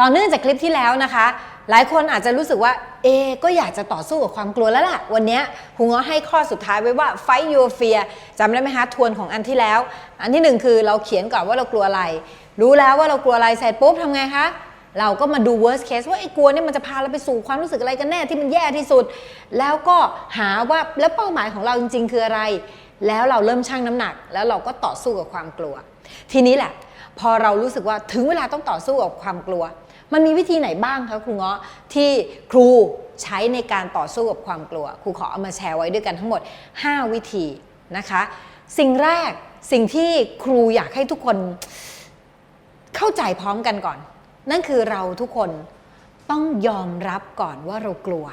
ต่อเนื่องจากคลิปที่แล้วนะคะ หลายคนอาจจะรู้สึกว่า เอ ก็อยากจะต่อสู้กับความกลัวแล้วล่ะ วันนี้ยครูง้อให้ข้อสุดท้ายไว้ว่า fight your fear จำได้ไหมคะทวนของอันที่แล้ว อันที่หนึ่งคือเราเขียนก่อนว่าเรากลัวอะไร รู้แล้วว่าเรากลัวอะไรเสร็จปุ๊บทำไงคะเราก็มาดู worst case ว่าไอ้กลัวเนี่ยมันจะพาเราไปสู่ความรู้สึกอะไรกันแน่ที่มันแย่ที่สุด แล้วก็หาว่าแล้วเป้าหมายของเราจริง ๆ คืออะไร แล้วเราเริ่มชั่งน้ำหนัก แล้วเราก็ต่อสู้กับความกลัว ทีนี้แหละ พอเรารู้สึกว่าถึงเวลาต้องต่อสู้กับความกลัว มันมีวิธีไหนบ้างคะครูเงาะที่ครูใช้ในการต่อสู้กับความกลัว ครูขอเอามาแชร์ไว้ด้วยกันทั้งหมด 5 วิธีนะคะ สิ่งแรกสิ่งที่ครูอยากให้ทุกคนเข้าใจพร้อมกันก่อน นั่นคือเราทุกคนต้องยอมรับก่อนว่าเรากลัว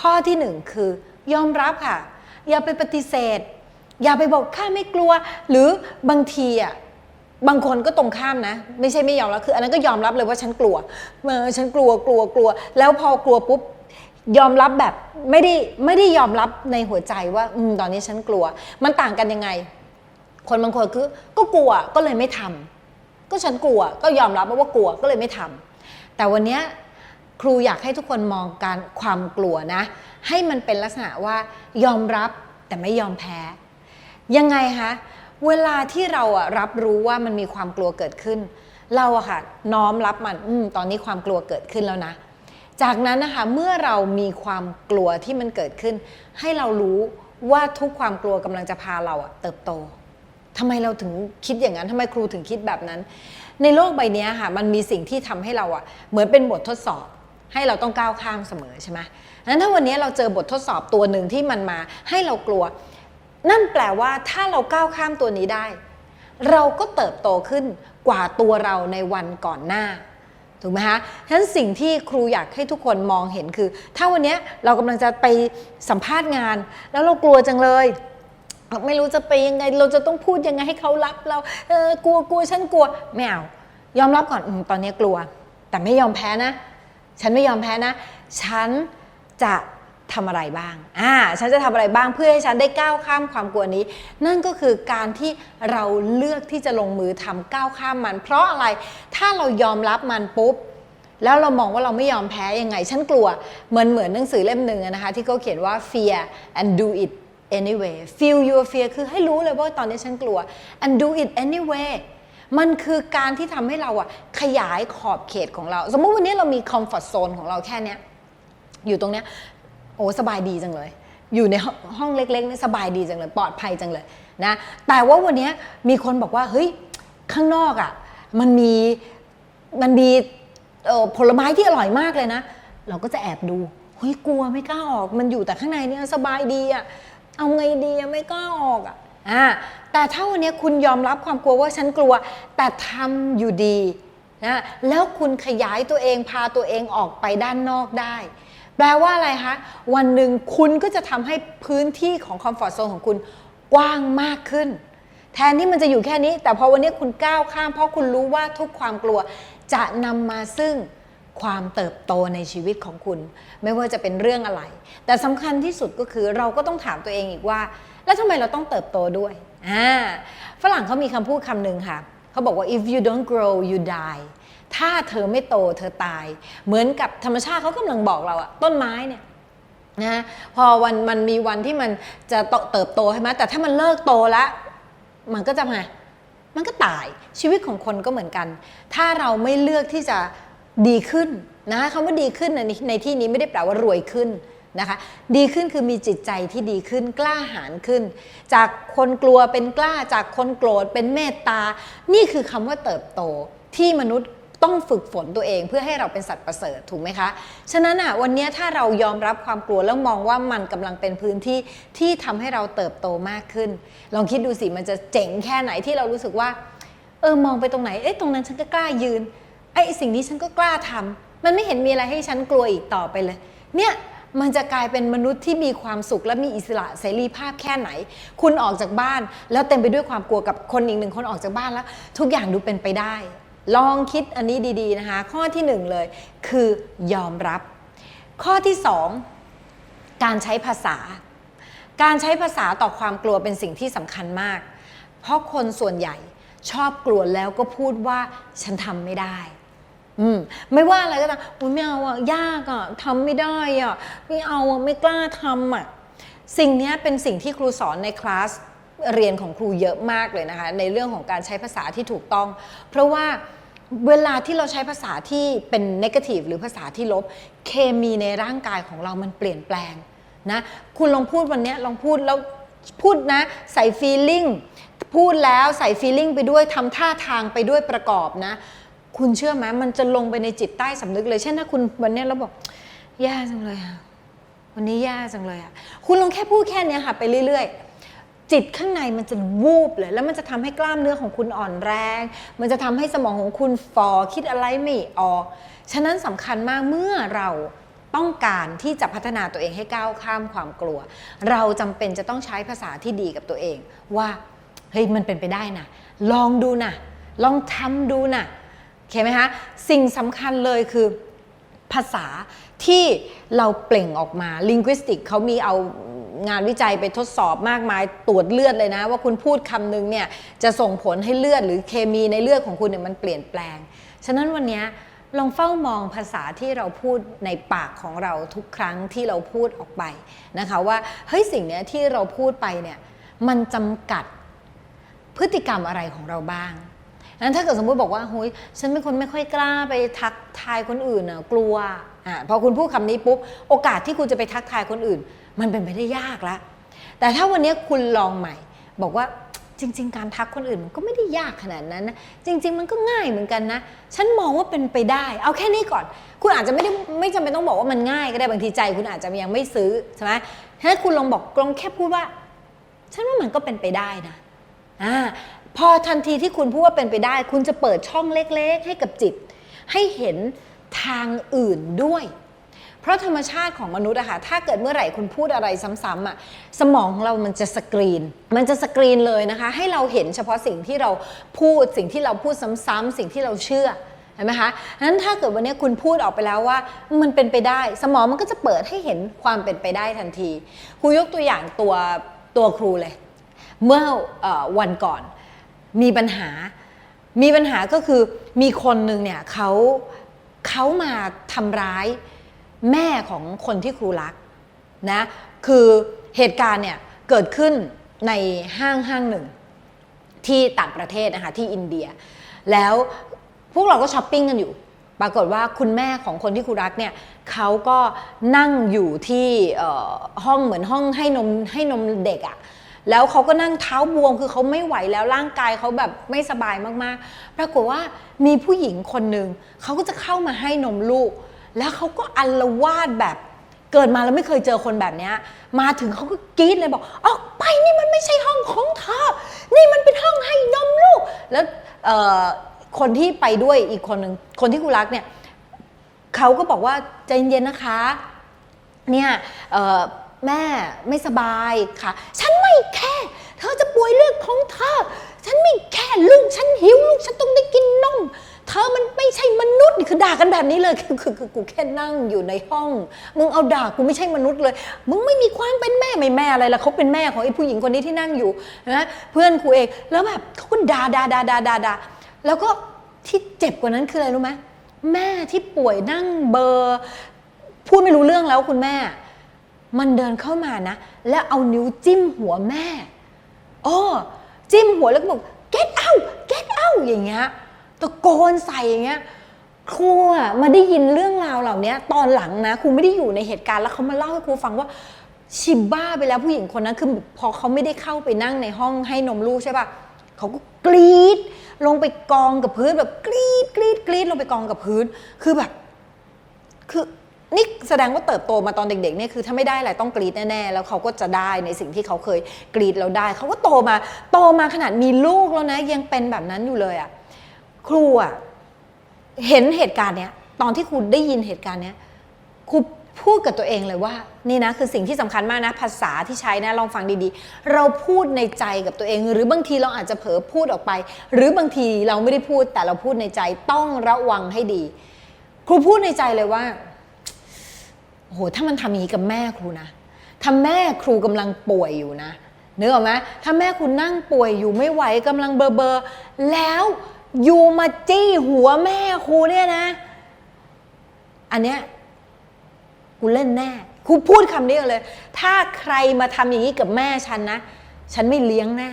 ข้อที่หนึ่งคือยอมรับค่ะ อย่าไปปฏิเสธ อย่าไปบอกข้าไม่กลัว หรือบางทีอะ บางคนก็ตรงข้ามนะ ไม่ใช่ไม่ยอมรับคือ อันนั้นก็ยอมรับเลยว่าฉันกลัวเออฉันกลัวกลัวกลัว แล้วพอกลัวปุ๊บยอมรับแบบไม่ได้ไม่ได้ยอมรับในหัวใจว่าอืมตอนนี้ฉันกลัว มันต่างกันยังไง คนบางคนคือ ก็กลัวก็เลยไม่ทำก็ฉันกลัวก็ยอมรับว่ากลัวก็เลยไม่ทำแต่วันนี้ครูอยากให้ทุกคนมองการความกลัวนะ ให้มันเป็นลักษณะว่ายอมรับแต่ไม่ยอมแพ้ ยังไงคะ เวลาที่เราอะรับรู้ว่ามันมีความกลัวเกิดขึ้น เราอะค่ะน้อมรับมันอมตอนนี้ความกลัวเกิดขึ้นแล้วนะ จากนั้นนะคะเมื่อเรามีความกลัวที่มันเกิดขึ้น ให้เรารู้ว่าทุกความกลัวกำลังจะพาเราอะเติบโตทำไมเราถึงคิดอย่างนั้นทำไมครูถึงคิดแบบนั้น ในโลกใบนี้ค่ะมันมีสิ่งที่ทำให้เราอะเหมือนเป็นบททดสอบ ให้เราต้องก้าวข้ามเสมอใช่ไหมนั้นถ้าวันนี้เราเจอบททดสอบตัวหนึ่งที่มันมาให้เรากลัว นั่นแปลว่าถ้าเราก้าวข้ามตัวนี้ได้ เราก็เติบโตขึ้นกว่าตัวเราในวันก่อนหน้าถูกไหมคะฉะนั้นสิ่งที่ครูอยากให้ทุกคนมองเห็นคือ ถ้าวันนี้เรากำลังจะไปสัมภาษณ์งาน แล้วเรากลัวจังเลย ไม่รู้จะไปยังไง เราจะต้องพูดยังไงให้เขารับเราเออกลัวกลัวฉันกลัวไม่เอายอมรับก่อนอตอนนี้กลัว แต่ไม่ยอมแพ้นะ ฉันไม่ยอมแพ้นะ ฉันจะ ทำอะไรบ้าง อ่า ฉันจะทำอะไรบ้างเพื่อให้ฉันได้ก้าวข้ามความกลัวนี้ นั่นก็คือการที่เราเลือกที่จะลงมือทำก้าวข้ามมัน เพราะอะไร ถ้าเรายอมรับมันปุ๊บ แล้วเรามองว่าเราไม่ยอมแพ้ยังไง ฉันกลัว เหมือนเหมือนหนังสือเล่มหนึ่งนะคะ ที่เขาเขียนว่า fear and do it anyway feel your fear คือให้รู้เลยว่าตอนนี้ฉันกลัว and do it anyway มันคือการที่ทำให้เราอะขยายขอบเขตของเรา สมมุติวันนี้เรามี comfort zone ของเราแค่เนี้ยอยู่ตรงเนี้ย โอ้สบายดีจังเลย อยู่ในห้องเล็กๆนี่สบายดีจังเลย ปลอดภัยจังเลยนะแต่ว่าวันนี้มีคนบอกว่าเฮ้ยข้างนอกอะ่ะมันมีมันมีผลไม้ที่อร่อยมากเลยนะ เราก็จะแอบดูเฮ้ยกลัวไม่กล้าออก มันอยู่แต่ข้างในเนี่ยสบายดีอะ่ะเอาไงดีไม่กล้าออกอะ่ะอ่าแต่ถ้าวันนี้คุณยอมรับความกลัวว่าฉันกลัว แต่ทำอยู่ดีนะแล้วคุณขยายตัวเองพาตัวเองออกไปด้านนอกได้ แปลว่าอะไรคะ วันหนึ่งคุณก็จะทำให้พื้นที่ของคอมฟอร์ z โซนของคุณกว้างมากขึ้น แทนที่มันจะอยู่แค่นี้ แต่พอวันนี้คุณก้าวข้าม เพราะคุณรู้ว่าทุกความกลัวจะนำมาซึ่งความเติบโตในชีวิตของคุณ ไม่ว่าจะเป็นเรื่องอะไร แต่สำคัญที่สุดก็คือเราก็ต้องถามตัวเองอีกว่า แล้วทำไมเราต้องเติบโตด้วยอ่าฝรั่งเขามีคำพูดคำหนึ่งค่ะเขาบอกว่า if you don't grow you die ถ้าเธอไม่โตเธอตาย เหมือนกับธรรมชาติเขากำลังบอกเราอะต้นไม้เนี่ยนะพอวันมันมีวันที่มันจะเติบโตใช่ไหมแต่ถ้ามันเลิกโตแล้ว มันก็จะมามันก็ตายชีวิตของคนก็เหมือนกัน ถ้าเราไม่เลือกที่จะดีขึ้นนะคำว่าดีขึ้นในในที่นี้ไม่ได้แปลว่ารวยขึ้นนะคะ ดีขึ้นคือมีจิตใจที่ดีขึ้นกล้าหาญขึ้น จากคนกลัวเป็นกล้าจากคนโกรธเป็นเมตตา นี่คือคำว่าเติบโตที่มนุษย์ ต้องฝึกฝนตัวเองเพื่อให้เราเป็นสัตว์ประเสริฐถูกไหมคะ ฉะนั้นอะวันนี้ถ้าเรายอมรับความกลัวแล้วมองว่ามันกำลังเป็นพื้นที่ที่ทำให้เราเติบโตมากขึ้น ลองคิดดูสิมันจะเจ๋งแค่ไหนที่เรารู้สึกว่า เออมองไปตรงไหนเอ๊ะตรงนั้นฉันก็กล้ายืนไอ้สิ่งนี้ฉันก็กล้าทำมันไม่เห็นมีอะไรให้ฉันกลัวอีกต่อไปเลย เนี่ยมันจะกลายเป็นมนุษย์ที่มีความสุขและมีอิสระเสรีภาพแค่ไหน คุณออกจากบ้าน แล้วเต็มไปด้วยความกลัวกับคนอีกหนึ่งคนออกจากบ้านแล้ว ทุกอย่างดูเป็นไปได้ ลองคิดอันนี้ดีๆนะคะ ข้อที่หนึ่งเลยคือยอมรับ ข้อที่สองการใช้ภาษา การใช้ภาษาต่อความกลัวเป็นสิ่งที่สำคัญมาก เพราะคนส่วนใหญ่ชอบกลัวแล้วก็พูดว่าฉันทำไม่ได้ อืมไม่ว่าอะไรก็ตามไม่เอาอะยากอะทำไม่ได้อะไม่เอาอะไม่กล้าทำอะสิ่งนี้เป็นสิ่งที่ครูสอนในคลาสเรียนของครูเยอะมากเลยนะคะ ในเรื่องของการใช้ภาษาที่ถูกต้อง เพราะว่า เวลาที่เราใช้ภาษาที่เป็นนกาทีฟหรือภาษาที่ลบ เคมีในร่างกายของเรามันเปลี่ยนแปลงนะคุณลองพูดวันนี้ลองพูดแล้วพูดนะใส่ฟีลลิ่งพูดแล้วใส่ฟีลลิ่งไปด้วยทำท่าทางไปด้วยประกอบนะ คุณเชื่อไหมมันจะลงไปในจิตใต้สำนึกเลยเช่นถ้าคุณวันนี้เราบอกแย่จังเลยอะวันนี้แย่จังเลยอะคุณลองแค่พูดแค่นี้ค่ะไปเรื่อย ๆ จิตข้างในมันจะวูบเลย แล้วมันจะทำให้กล้ามเนื้อของคุณอ่อนแรง มันจะทำให้สมองของคุณฟอคิดอะไรไม่ออก ฉะนั้นสำคัญมากเมื่อเราต้องการที่จะพัฒนาตัวเองให้ก้าวข้ามความกลัว เราจำเป็นจะต้องใช้ภาษาที่ดีกับตัวเอง ว่าเฮ้ยมันเป็นไปได้นะลองดูนะลองทำดูนะโอเคไหมคะสิ่งสำคัญเลยคือภาษาที่เราเปล่งออกมา linguistic เขามีเอา งานวิจัยไปทดสอบมากมายตรวจเลือดเลยนะ ว่าคุณพูดคำนึงเนี่ยจะส่งผลให้เลือดหรือเคมีในเลือดของคุณเนี่ยมันเปลี่ยนแปลง ฉะนั้นวันนี้ลองเฝ้ามองภาษาที่เราพูดในปากของเราทุกครั้งที่เราพูดออกไปนะคะว่าเฮ้ยสิ่งเนี้ยที่เราพูดไปเนี่ยมันจำกัดพฤติกรรมอะไรของเราบ้างนั้นถ้าเกิดสมมุติบอกว่าเฮ้ยฉันเป็นคนไม่ค่อยกล้าไปทักทายคนอื่นน่ะกลัว อะพอคุณพูดคำนี้ปุ๊บโอกาสที่คุณจะไปทักทายคนอื่น มันเป็นไปได้ยากละแต่ถ้าวันนี้คุณลองใหม่ บอกว่าจริง ๆ การทักคนอื่นมันก็ไม่ได้ยากขนาดนั้นนะจริง ๆ มันก็ง่ายเหมือนกันนะ ฉันมองว่าเป็นไปได้ เอาแค่นี้ก่อน คุณอาจจะไม่ได้ไม่จำเป็นต้องบอกว่ามันง่ายก็ได้บางทีใจ คุณอาจจะยังไม่ซื้อใช่ไหมถ้าคุณลองบอกลองแค่พูดว่า ฉันว่ามันก็เป็นไปได้นะอ่าพอทันทีที่คุณพูดว่าเป็นไปได้ คุณจะเปิดช่องเล็ก ๆ ให้กับจิต ให้เห็น ทางอื่นด้วย เพราะธรรมชาติของมนุษย์อะค่ะถ้าเกิดเมื่อไหร่คุณพูดอะไรซ้ำๆอะสมองของเรามันจะสกรีน มันจะสกรีนเลยนะคะ ให้เราเห็นเฉพาะสิ่งที่เราพูดสิ่งที่เราพูดซ้ำๆสิ่งที่เราเชื่อเห็นไหมคะนั้นถ้าเกิดวันนี้คุณพูดออกไปแล้วว่ามันเป็นไปได้ สมองมันก็จะเปิดให้เห็นความเป็นไปได้ทันทีครูยกตัวอย่างตัวตัวครูเลย เมื่อเออวันก่อนมีปัญหา มีปัญหาก็คือมีคนหนึ่งเนี่ยเขา เขามาทำร้ายแม่ของคนที่ครูรักนะคือเหตุการณ์เนี่ยเกิดขึ้นในห้างห้างหนึ่ง ที่ต่างประเทศนะคะที่อินเดีย แล้วพวกเราก็ช้อปปิ้งกันอยู่ ปรากฏว่าคุณแม่ของคนที่ครูรักเนี่ยเขาก็นั่งอยู่ที่ห้องเหมือนห้องให้นมให้นมเด็กอะ่ะ แล้วเขาก็นั่งเท้าบวมคือเขาไม่ไหวแล้วร่างกายเขาแบบไม่สบายมากๆ ปรากฏว่ามีผู้หญิงคนหนึ่งเขาก็จะเข้ามาให้นมลูก แล้วเขาก็อัลวาดแบบเกิดมาแล้วไม่เคยเจอคนแบบนี้มาถึงเขาก็กรี๊ดเลยบอกออกไปนี่มันไม่ใช่ห้องของเธอ นี่มันเป็นห้องให้นมลูก แล้วคนที่ไปด้วยอีกคนหนึ่งคนที่กูรักเนี่ยเขาก็บอกว่าใจเย็นๆนะคะ เนี่ย แม่ไม่สบายค่ะ ฉันไม่แค่ เธอจะป่วยเรื่องของเธอ ฉันไม่แค่ลูกฉันหิวลูกฉันต้องได้กินนมเธอมันไม่ใช่มนุษย์นี่คือด่ากันแบบนี้เลยคือคือคือกูแค่นั่งอยู่ในห้อง มึงเอาด่ากูไม่ใช่มนุษย์เลย มึงไม่มีความเป็นแม่ไม่แม่อะไรละเขาเป็นแม่ของไอ้ผู้หญิงคนนี้ที่นั่งอยู่นะเพื่อนกูเองแล้วแบบเขาก็ด่าด่าด่าด่าด่าด่าแล้วก็ที่เจ็บกว่านั้นคืออะไรรู้ไหมแม่ที่ป่วยนั่งเบอร์พูดไม่รู้เรื่องแล้วคุณแม่ มันเดินเข้ามานะ แล้วเอานิ้วจิ้มหัวแม่อ้อจิ้มหัวแล้วก็บอก get out get out อย่างเงี้ยตะโกนใส่อย่างเงี้ยครูอะมาได้ยินเรื่องราวเหล่านี้ตอนหลังนะครูไม่ได้อยู่ในเหตุการณ์แล้วเขามาเล่าให้ครูฟังว่าชิบบ้าไปแล้วผู้หญิงคนนั้นคือพอเขาไม่ได้เข้าไปนั่งในห้องให้นมลูกใช่ปะเขาก็กรีดลงไปกองกับพื้นแบบกรีดกรีดกรีดลงไปกองกับพื้น คือแบบ คือ นี่แสดงว่าเติบโตมาตอนเด็กๆเนี่ยคือถ้าไม่ได้อะไรต้องกรีดแน่ๆ แล้วเขาก็จะได้ในสิ่งที่เขาเคยกรีดแล้วได้ เขาก็โตมาโตมาขนาดมีลูกแล้วนะ ยังเป็นแบบนั้นอยู่เลยอะ่ะครูอะ่ะเห็นเหตุการณ์เนี้ยตอนที่ครูได้ยินเหตุการณ์เนี้ยครูพูดกับตัวเองเลยว่า นี่นะคือสิ่งที่สำคัญมากนะ ภาษาที่ใช้นะลองฟังดีๆ เราพูดในใจกับตัวเอง หรือบางทีเราอาจจะเผลอพูดออกไป หรือบางทีเราไม่ได้พูดแต่เราพูดในใจต้องระวังให้ดี ครูพูดในใจเลยว่า โอ้โหถ้ามันทำอย่างนี้กับแม่ครูนะถ้าแม่ครูกำลังป่วยอยู่นะนึกออกไหมถ้าแม่คุณนั่งป่วยอยู่ไม่ไหวกำลังเบอร์เบอร์แล้วอยู่มาจี้หัวแม่ครูเนี่ยนะ อันเนี้ยกูเล่นแน่ครูพูดคำนี้เลย ถ้าใครมาทำอย่างนี้กับแม่ฉันนะ ฉันไม่เลี้ยงแน่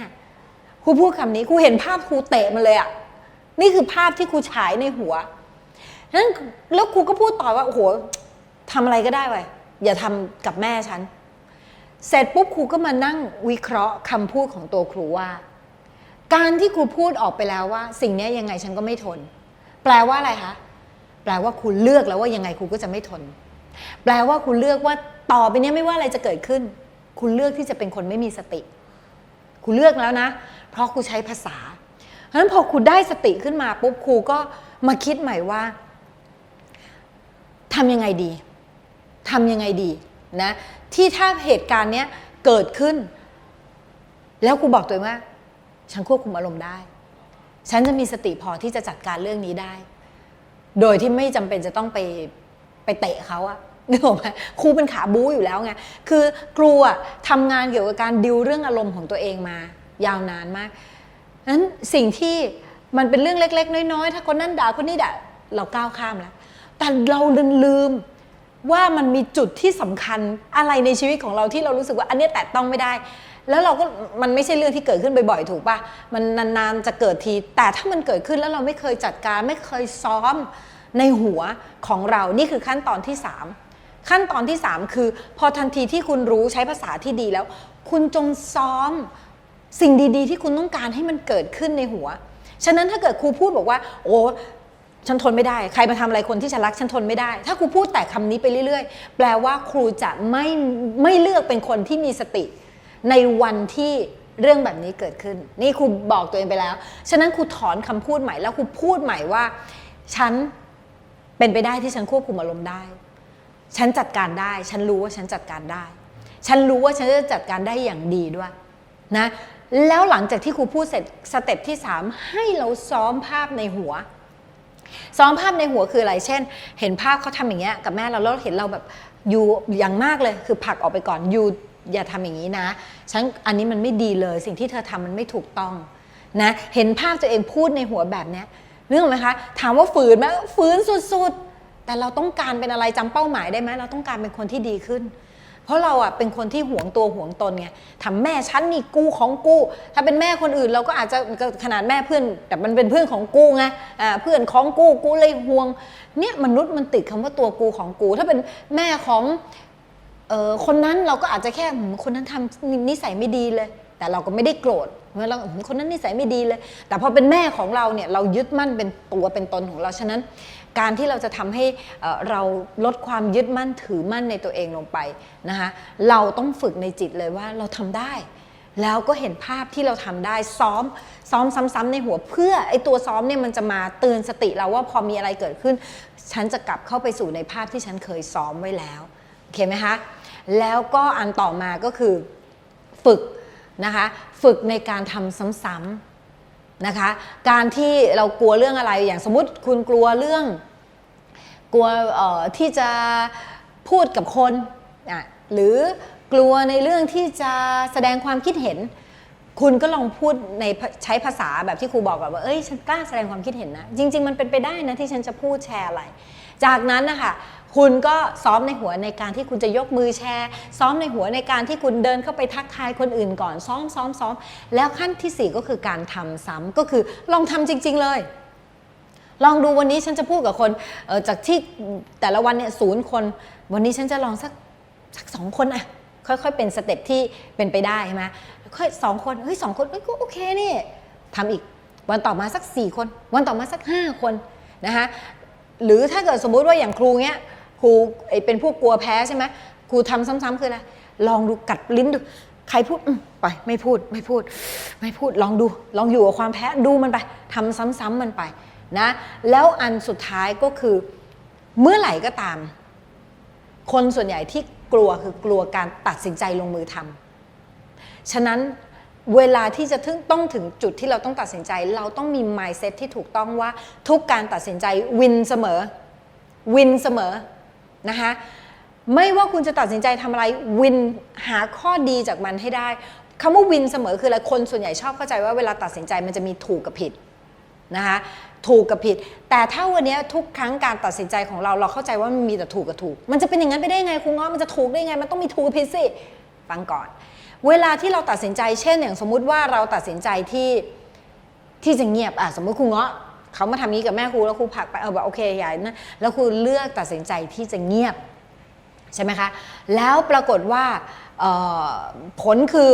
ครูพูดคำนี้ครูเห็นภาพครูเตะมาเลยอะนี่คือภาพที่ครูฉายในหัวนั้นแล้วครูก็พูดต่อว่าโอ้โห ทำอะไรก็ได้ไปอย่าทำกับแม่ฉัน เสร็จปุ๊บครูก็มานั่งวิเคราะห์คำพูดของตัวครูว่า การที่ครูพูดออกไปแล้วว่า สิ่งนี้ยังไงฉันก็ไม่ทน แปลว่าอะไรคะแปลว่าคุณเลือกแล้วว่ายังไงครูก็จะไม่ทน แปลว่าคุณเลือกว่าต่อไปนี้ไม่ว่าอะไรจะเกิดขึ้น คุณเลือกที่จะเป็นคนไม่มีสติ คุณเลือกแล้วนะ เพราะครูใช้ภาษาเพราะฉะนั้นพอครูได้สติขึ้นมาปุ๊บครูก็มาคิดใหม่ว่าทำยังไงดี ทำยังไงดีนะที่ถ้าเหตุการณ์เนี้ยเกิดขึ้น แล้วครูบอกตัวเองว่า ฉันควบคุมอารมณ์ได้ ฉันจะมีสติพอที่จะจัดการเรื่องนี้ได้ โดยที่ไม่จำเป็นจะต้องไปไปเตะเขาอะนึกออกไหมครูเป็นขาบู๊อยู่แล้วไงคือครูอะทำงานเกี่ยวกับการดิวเรื่องอารมณ์ของตัวเองมา ยาวนานมากนั้นสิ่งที่มันเป็นเรื่องเล็ก ๆ น้อยๆถ้าคนนั้นด่าคนนี้ด่าเราก้าวข้ามแล้วแต่เราลืม ว่ามันมีจุดที่สำคัญอะไรในชีวิตของเราที่เรารู้สึกว่าอันนี้แตะต้องไม่ได้ แล้วเราก็มันไม่ใช่เรื่องที่เกิดขึ้นบ่อยๆ ถูกปะมันนานๆจะเกิดที แต่ถ้ามันเกิดขึ้นแล้วเราไม่เคยจัดการ ไม่เคยซ้อมในหัวของเรา นี่คือขั้นตอนที่ 3 ขั้นตอนที่ 3 คือ พอทันทีที่คุณรู้ใช้ภาษาที่ดีแล้ว คุณจงซ้อมสิ่งดีๆ ที่คุณต้องการให้มันเกิดขึ้นในหัว ฉะนั้นถ้าเกิดครูพูดบอกว่า โอ้ ฉันทนไม่ได้ใครมาทำอะไรคนที่ฉันรักฉันทนไม่ได้ ถ้าครูพูดแต่คำนี้ไปเรื่อยๆ แปลว่าครูจะไม่ไม่เลือกเป็นคนที่มีสติ ในวันที่เรื่องแบบนี้เกิดขึ้น นี่ครูบอกตัวเองไปแล้ว ฉะนั้นครูถอนคำพูดใหม่แล้วครูพูดใหม่ว่า ฉันเป็นไปได้ที่ฉันควบคุมอารมณ์ได้ ฉันจัดการได้ ฉันรู้ว่าฉันจัดการได้ ฉันรู้ว่าฉันจะจัดการได้อย่างดีด้วยนะแล้วหลังจากที่ครูพูดเสร็จสเต็ปที่ 3 ให้เราซ้อมภาพในหัว ซ้อมภาพในหัวคืออะไร เช่น เห็นภาพเขาทำอย่างเงี้ยกับแม่เราแล้วเห็นเราแบบอยู่อย่างมากเลยคือผลักออกไปก่อนอยู่อย่าทำอย่างนี้นะฉันอันนี้มันไม่ดีเลยสิ่งที่เธอทำมันไม่ถูกต้องนะเห็นภาพตัวเองพูดในหัวแบบเนี้ยนึกออกไหมคะถามว่าฝืนไหมฝืนสุดๆ แต่เราต้องการเป็นอะไรจำเป้าหมายได้ไหมเราต้องการเป็นคนที่ดีขึ้น เพราะเราอะเป็นคนที่หวงตัวหวงตนไงทำแม่ฉันนี่กูของกูถ้าเป็นแม่คนอื่นเราก็อาจจะขนาดแม่เพื่อน แต่มันเป็นเพื่อนของกูไงอ่าเพื่อนของกูกูเลยห่วง เนี่ยมนุษย์มันติดคำว่าตัวกูของกู ถ้าเป็นแม่ของเออคนนั้นเราก็อาจจะแค่คนนั้นทำนิสัยไม่ดีเลย แต่เราก็ไม่ได้โกรธเมื่อเราคนนั้นนิสัยไม่ดีเลย แต่พอเป็นแม่ของเราเนี่ยเรายึดมั่นเป็นตัวเป็นตนของเราฉะนั้น การที่เราจะทำให้เราลดความยึดมั่นถือมั่นในตัวเองลงไปนะคะเราต้องฝึกในจิตเลยว่าเราทำได้ แล้วก็เห็นภาพที่เราทำได้ซ้อมซ้อมซ้ำๆในหัวเพื่อไอ้ตัวซ้อมเนี่ยมันจะมาเตือนสติเราว่าพอมีอะไรเกิดขึ้น ฉันจะกลับเข้าไปสู่ในภาพที่ฉันเคยซ้อมไว้แล้วโอเคไหมคะแล้วก็อันต่อมาก็คือฝึกนะคะฝึกในการทำซ้ำๆ นะคะ การที่เรากลัวเรื่องอะไรอย่างสมมติคุณกลัวเรื่อง กลัวที่จะพูดกับคนอะหรือกลัวในเรื่องที่จะแสดงความคิดเห็น คุณก็ลองพูดในใช้ภาษาแบบที่ครูบอกแบบว่าเอ้ยฉันกล้าแสดงความคิดเห็นนะ จริง ๆ มันเป็นไปได้นะที่ฉันจะพูดแชร์อะไร จากนั้นนะคะ คุณก็ซ้อมในหัวในการที่คุณจะยกมือแชร์ ซ้อมในหัวในการที่คุณเดินเข้าไปทักทายคนอื่นก่อนซ้อมซ้อมซ้อมแล้วขั้นที่สี่ก็คือการทำซ้ำก็คือลองทำจริง ๆ เลย ลองดูวันนี้ฉันจะพูดกับคนจากที่แต่ละวันเนี่ยศูนย์คน วันนี้ฉันจะลองสักสักสองคนอะค่อยๆ เป็นสเต็ปที่เป็นไปได้ใช่ไหมค่อยสองคนเฮ้ยสองคนเอ้ยก็โอเคนี่ทำอีกวันต่อมาสักสี่คน วันต่อมาสักห้าคนนะคะหรือถ้าเกิดสมมุติว่าอย่างครูเนี้ย รูไอ้เป็นพวกกลัวแพ้ใช่ไหมครูทำซ้ำๆคืออะไรลองดูกัดลิ้นดูใครพูดไปไม่พูดไม่พูด ไม่พูดลองดู ลองอยู่กับความแพ้ดูมันไปทำซ้ำๆมันไปนะแล้วอันสุดท้ายก็คือเมื่อไหร่ก็ตาม คนส่วนใหญ่ที่กลัวคือกลัวการตัดสินใจลงมือทำฉะนั้นเวลาที่จะถึงต้องถึงจุดที่เราต้องตัดสินใจ เราต้องมี mindset ที่ถูกต้องว่าทุกการตัดสินใจวินเสมอวินเสมอ นะคะไม่ว่าคุณจะตัดสินใจทำอะไรวินหาข้อดีจากมันให้ได้คำว่าวินเสมอคืออะไรคนส่วนใหญ่ชอบเข้าใจว่าเวลาตัดสินใจมันจะมีถูกกับผิดนะคะถูกกับผิด แต่ถ้าวันนี้ทุกครั้งการตัดสินใจของเราเราเข้าใจว่ามันมีแต่ถูกกับถูก มันจะเป็นอย่างนั้นไปได้ไงครูง้อมันจะถูกได้ไง มันต้องมีถูกกับผิดสิฟังก่อน เวลาที่เราตัดสินใจ เช่นอย่างสมมุติว่าเราตัดสินใจที่ที่จะเงียบอะสมมติครูเงาะ เขามาทำนี้กับแม่ครูแล้วครูผักไปเออแบบโอเคใหญ่นะแล้วครูเลือกตัดสินใจที่จะเงียบใช่ไหมคะแล้วปรากฏว่าผลคือ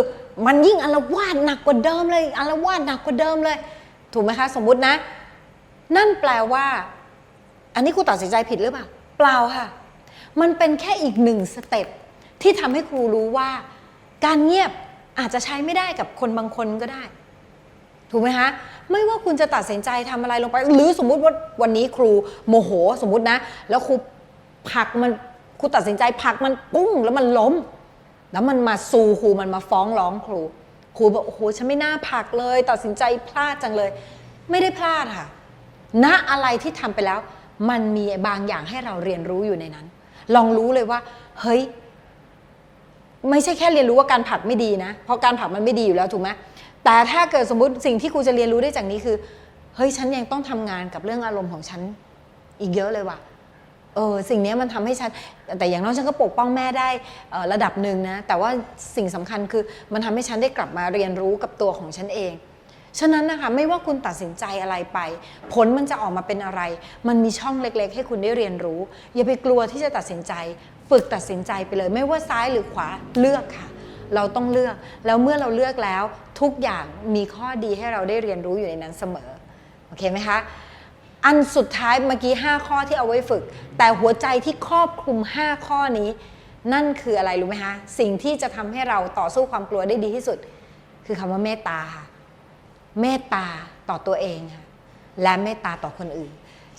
มันยิ่งอารวาสหนักกว่าเดิมเลยอารวาสหนักกว่าเดิมเลย ถูกไหมคะ สมมุตินะ นั่นแปลว่า อันนี้ครูตัดสินใจผิดหรือเปล่าเปล่าค่ะ มันเป็นแค่อีกหนึ่งสเต็ปที่ทำให้ครูรู้ว่า การเงียบอาจจะใช้ไม่ได้กับคนบางคนก็ได้ ถูกไหมคะ ไม่ว่าคุณจะตัดสินใจทำอะไรลงไป หรือสมมุติว่าวันนี้ครูโมโหสมมุตินะ แล้วครูผลักมันครูตัดสินใจผลักมันปุ้งแล้วมันล้ม แล้วมันมาซูครูมันมาฟ้องร้องครู ครูบอกโอ้โหฉันไม่น่าผักเลย ตัดสินใจพลาดจังเลย ไม่ได้พลาดค่ะณอะไรที่ทำไปแล้ว มันมีบางอย่างให้เราเรียนรู้อยู่ในนั้น ลองรู้เลยว่า เฮ้ย ไม่ใช่แค่เรียนรู้ว่าการผักไม่ดีนะ เพราะการผักมันไม่ดีอยู่แล้วถูกไหม แต่ถ้าเกิดสมมติสิ่งที่ครูจะเรียนรู้ได้จากนี้คือ เฮ้ยฉันยังต้องทำงานกับเรื่องอารมณ์ของฉันอีกเยอะเลยว่ะเออสิ่งนี้มันทำให้ฉัน แต่อย่างน้อยฉันก็ปกป้องแม่ได้ระดับหนึ่งนะ แต่ว่าสิ่งสำคัญคือมันทำให้ฉันได้กลับมาเรียนรู้กับตัวของฉันเอง ฉะนั้นนะคะไม่ว่าคุณตัดสินใจอะไรไป ผลมันจะออกมาเป็นอะไร มันมีช่องเล็ก ๆ ให้คุณได้เรียนรู้ อย่าไปกลัวที่จะตัดสินใจ ฝึกตัดสินใจไปเลย ไม่ว่าซ้ายหรือขวาเลือกค่ะ เราต้องเลือก แล้วเมื่อเราเลือกแล้วทุกอย่างมีข้อดีให้เราได้เรียนรู้อยู่ในนั้นเสมอ โอเคไหมคะ อันสุดท้ายเมื่อกี้ 5 ข้อที่เอาไว้ฝึก แต่หัวใจที่ครอบคลุม 5 ข้อนี้ นั่นคืออะไรรู้ไหมคะ สิ่งที่จะทำให้เราต่อสู้ความกลัวได้ดีที่สุด คือคำว่าเมตตาค่ะ เมตตาต่อตัวเองค่ะ และเมตตาต่อคนอื่น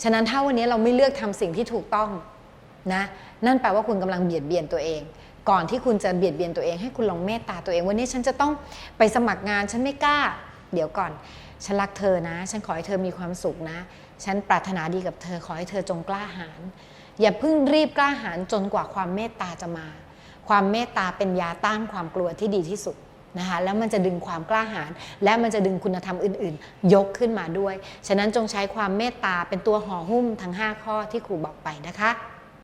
ฉะนั้นถ้าวันนี้เราไม่เลือกทำสิ่งที่ถูกต้องนะ นั่นแปลว่าคุณกำลังเบียดเบียนตัวเอง ก่อนที่คุณจะเบียดเบียนตัวเองให้คุณลองเมตตาตัวเองวันนี้ฉันจะต้องไปสมัครงานฉันไม่กล้า เดี๋ยวก่อน ฉันรักเธอนะ ฉันขอให้เธอมีความสุขนะ ฉันปรารถนาดีกับเธอขอให้เธอจงกล้าหาญอย่าเพิ่งรีบกล้าหาญจนกว่าความเมตตาจะมา ความเมตตาเป็นยาต้านความกลัวที่ดีที่สุดนะคะแล้วมันจะดึงความกล้าหาญและมันจะดึงคุณธรรมอื่น ๆ ยกขึ้นมาด้วย ฉะนั้นจงใช้ความเมตตาเป็นตัวห่อหุ้มทั้ง 5 ข้อที่ครูบอกไปนะคะ